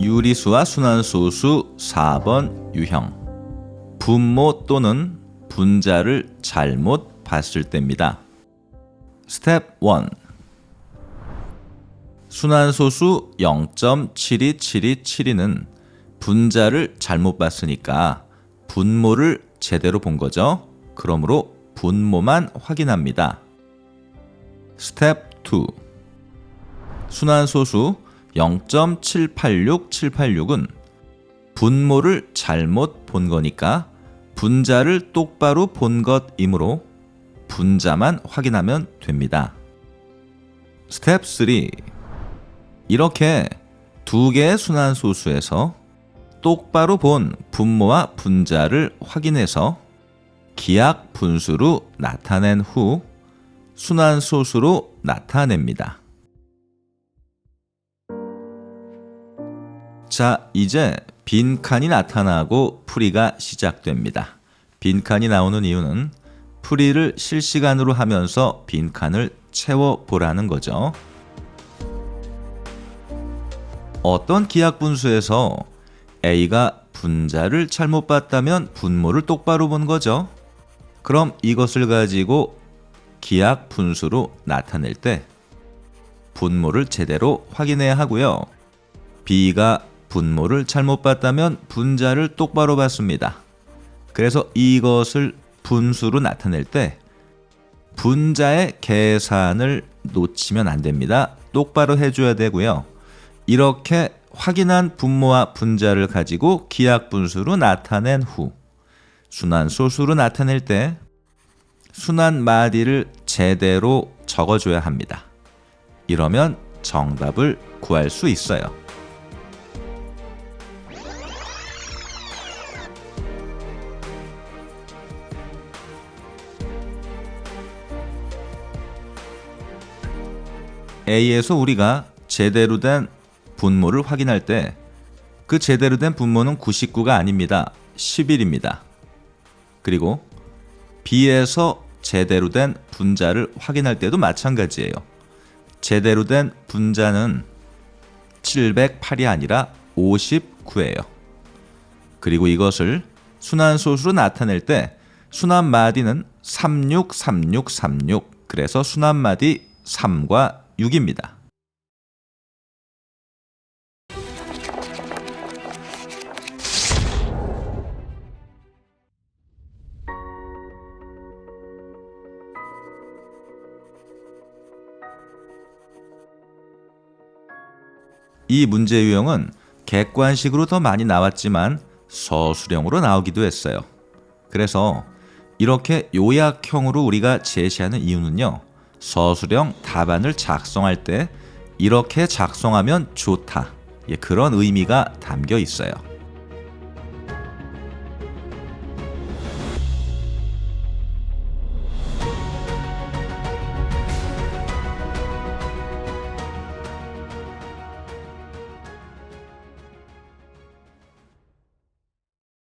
유리수와 순환소수 4번 유형. 분모 또는 분자를 잘못 봤을 때입니다. 스텝 1. 순환소수 0.727272는 분자를 잘못 봤으니까 분모를 제대로 본 거죠. 그러므로 분모만 확인합니다. 스텝 2. 순환소수 0.786786은 분모를 잘못 본 거니까 분자를 똑바로 본 것이므로 분자만 확인하면 됩니다. 스텝 3. 이렇게 두 개의 순환소수에서 똑바로 본 분모와 분자를 확인해서 기약 분수로 나타낸 후 순환소수로 나타냅니다. 자, 이제 빈칸이 나타나고 풀이가 시작됩니다. 빈칸이 나오는 이유는 풀이를 실시간으로 하면서 빈칸을 채워 보라는 거죠. 어떤 기약 분수에서 A가 분자를 잘못 봤다면 분모를 똑바로 본 거죠. 그럼 이것을 가지고 기약 분수로 나타낼 때 분모를 제대로 확인해야 하고요. B가 분모를 잘못 봤다면 분자를 똑바로 봤습니다. 그래서 이것을 분수로 나타낼 때 분자의 계산을 놓치면 안 됩니다. 똑바로 해줘야 되고요. 이렇게 확인한 분모와 분자를 가지고 기약 분수로 나타낸 후 순환 소수로 나타낼 때 순환 마디를 제대로 적어줘야 합니다. 이러면 정답을 구할 수 있어요. A에서 우리가 제대로 된 분모를 확인할 때 그 제대로 된 분모는 99가 아닙니다. 11입니다. 그리고 B에서 제대로 된 분자를 확인할 때도 마찬가지예요. 제대로 된 분자는 708이 아니라 59예요. 그리고 이것을 순환소수로 나타낼 때 순환마디는 363636 그래서 순환마디 3과 6입니다. 이 문제 유형은 객관식으로 더 많이 나왔지만 서술형으로 나오기도 했어요. 그래서 이렇게 요약형으로 우리가 제시하는 이유는요. 서술형 답안을 작성할 때 이렇게 작성하면 좋다. 예, 그런 의미가 담겨 있어요.